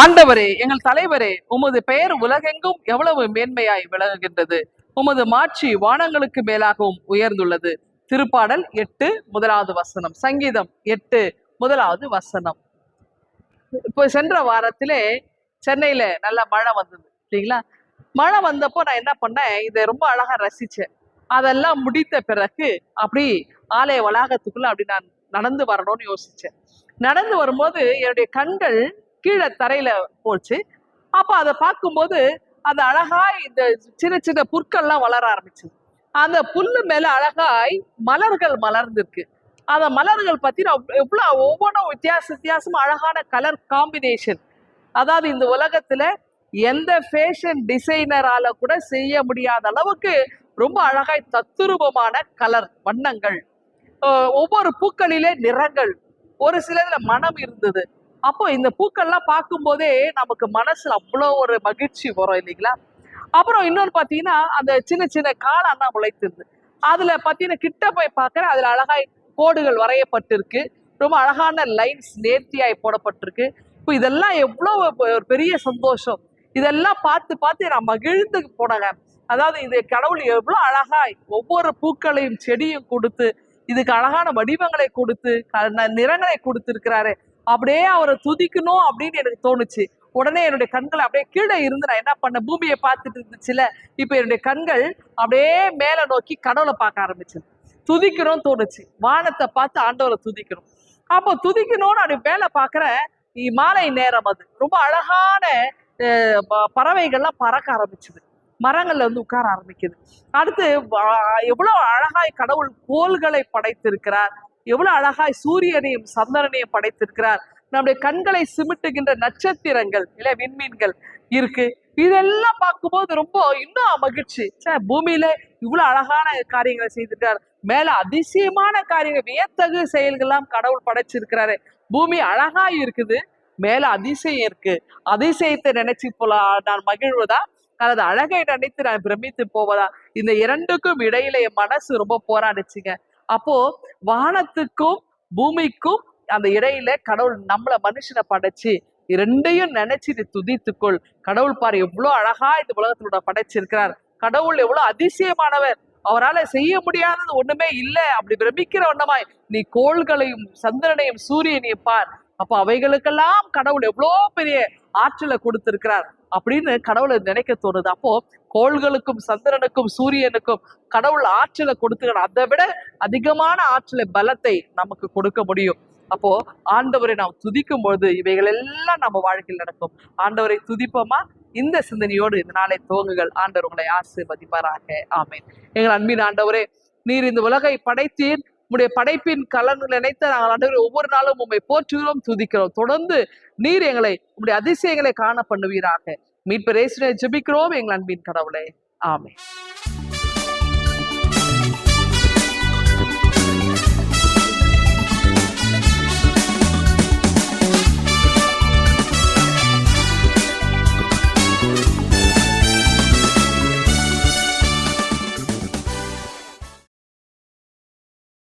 ஆண்டவரே எங்கள் தலைவரே உமது பெயர் உலகெங்கும் எவ்வளவு மேன்மையாய் விளங்குகின்றது. உமது மாட்சி வானங்களுக்கு மேலாகவும் உயர்ந்துள்ளது. திருப்பாடல் எட்டு முதலாவது வசனம். சங்கீதம் எட்டு முதலாவது வசனம். இப்போ சென்ற வாரத்திலே சென்னையில நல்ல மழை வந்தது இல்லைங்களா? மழை வந்தப்போ நான் என்ன பண்ணேன் இதை ரொம்ப அழகா ரசிச்சேன். அதெல்லாம் முடித்த பிறகு அப்படி ஆலய வளாகத்துக்குள்ள அப்படி நான் நடந்து வரணும்னு யோசிச்சேன். நடந்து வரும்போது என்னுடைய கண்கள் கீழே தரையில போச்சு. அப்ப அதை பார்க்கும்போது அந்த அழகாய் இந்த சின்ன சின்ன புற்கள்லாம் வளர ஆரம்பிச்சு அந்த புல்லு மேல அழகாய் மலர்கள் மலர்ந்திருக்கு. அந்த மலர்கள் பார்த்தீங்கன்னா எவ்வளவு ஒவ்வொன்றும் வித்தியாச வித்தியாசமா அழகான கலர் காம்பினேஷன் அதாவது இந்த உலகத்துல எந்த ஃபேஷன் டிசைனரால கூட செய்ய முடியாத அளவுக்கு ரொம்ப அழகாய் தத்துரூபமான கலர் வண்ணங்கள். ஒவ்வொரு பூக்களிலே நிறங்கள். ஒரு சிலதுல மனம் இருந்தது. அப்போ இந்த பூக்கள்லாம் பார்க்கும்போதே நமக்கு மனசுல அவ்வளோ ஒரு மகிழ்ச்சி வரும் இல்லைங்களா? அப்புறம் இன்னொன்று பார்த்தீங்கன்னா அந்த சின்ன சின்ன காளான் தான் முளைத்திருது அதுல பார்த்தீங்கன்னா கிட்ட போய் பார்க்குற அதுல அழகாய் கோடுகள் வரையப்பட்டிருக்கு. ரொம்ப அழகான லைன்ஸ் நேர்த்தியாய் போடப்பட்டிருக்கு. இப்போ இதெல்லாம் எவ்வளோ ஒரு பெரிய சந்தோஷம். இதெல்லாம் பார்த்து பார்த்து நான் மகிழ்ந்து போனேங்க. அதாவது இது கடவுள் எவ்வளோ அழகாய் ஒவ்வொரு பூக்களையும் செடியும் கொடுத்து இதுக்கு அழகான வடிவங்களை கொடுத்து க- ந- நிறங்களை கொடுத்துருக்கிறாரு. அப்படியே அவரை துதிக்கணும் அப்படின்னு எனக்கு தோணுச்சு. உடனே என்னுடைய கண்கள் அப்படியே கீழே இருந்து நான் என்ன பண்ண பூமியை பார்த்துட்டு இருந்துச்சுல இப்போ என்னுடைய கண்கள் அப்படியே மேலே நோக்கி கடவுளை பார்க்க ஆரம்பிச்சது. துதிக்கணும்னு தோணுச்சு. வானத்தை பார்த்து ஆண்டவரை துதிக்கணும். அப்போ துதிக்கணும்னு அப்படி மேலே பார்க்குற மாலை நேரம் அது. ரொம்ப அழகான பறவைகள்லாம் பறக்க ஆரம்பிச்சுது. மரங்கள்ல வந்து உட்கார ஆரம்பிக்குது. அடுத்து எவ்வளவு அழகாய் கடவுள் கோள்களை படைத்திருக்கிறார். எவ்வளவு அழகாய் சூரியனையும் சந்திரனையும் படைத்திருக்கிறார். நம்முடைய கண்களை சிமிட்டுகின்ற நட்சத்திரங்கள் இல்ல விண்மீன்கள் இருக்கு. இதெல்லாம் பார்க்கும்போது ரொம்ப இன்னும் மகிழ்ச்சி. சார் பூமியில இவ்வளவு அழகான காரியங்களை செய்திருக்கார் மேல அதிசயமான காரியங்கள் வியத்தகு செயல்கள்லாம் கடவுள் படைச்சிருக்கிறாரு. பூமி அழகா இருக்குது மேல அதிசயம் இருக்கு. அதிசயத்தை நினைச்சு போல நான் மகிழ்வதா? அல்லது அழகை நினைத்து நான் பிரமித்து போவதா? இந்த இரண்டுக்கும் இடையில என் மனசு ரொம்ப போராடிச்சுங்க. அப்போ வானத்துக்கும் பூமிக்கும் அந்த இடையில கடவுள் நம்மள மனுஷனை படைச்சு இரண்டையும் நினைச்சு இது துதித்துக்கொள். கடவுள் பாரு எவ்வளவு அழகா இந்த உலகத்தினோட படைச்சிருக்கிறார். கடவுள் எவ்வளவு அதிசயமானவர். அவரால செய்ய முடியாதது ஒண்ணுமே இல்லை. அப்படி பிரமிக்கிற ஒண்ணமாய் நீ கோள்களையும் சந்திரனையும் சூரியனையும் பார். அப்ப அவைகளுக்கெல்லாம் கடவுள் எவ்வளோ பெரிய ஆற்றலை கொடுத்திருக்கிறார் அப்படின்னு கடவுளை நினைக்க தோணுது. அப்போ கோள்களுக்கும் சந்திரனுக்கும் சூரியனுக்கும் கடவுள் ஆற்றலை கொடுத்துக்கணும். அதை விட அதிகமான ஆற்றலை பலத்தை நமக்கு கொடுக்க முடியும். அப்போ ஆண்டவரை நாம் துதிக்கும் பொழுது இவைகள் எல்லாம் நம்ம வாழ்க்கையில் நடக்கும். ஆண்டவரை துதிப்போமா? இந்த சிந்தனையோடு இந்த நாளை துவங்குகள் ஆண்டவர் உங்களை ஆசிர்வதிப்பாராக. ஆமேன். எங்கள் அன்பின் ஆண்டவரே நீர் இந்த உலகை படைத்தீர். உம்முடைய படைப்பின் கலன் நினைத்த நாங்கள் ஆண்டவரே ஒவ்வொரு நாளும் உம்மை போற்றுகிறோம் துதிக்கிறோம். தொடர்ந்து நீர் எங்களை உம்முடைய அதிசயங்களை காண பண்ணுவீராக. மீட்பு ரேசினை ஜெபிக்கிறோம் எங்கள் அன்பின் கடவுளே. ஆமே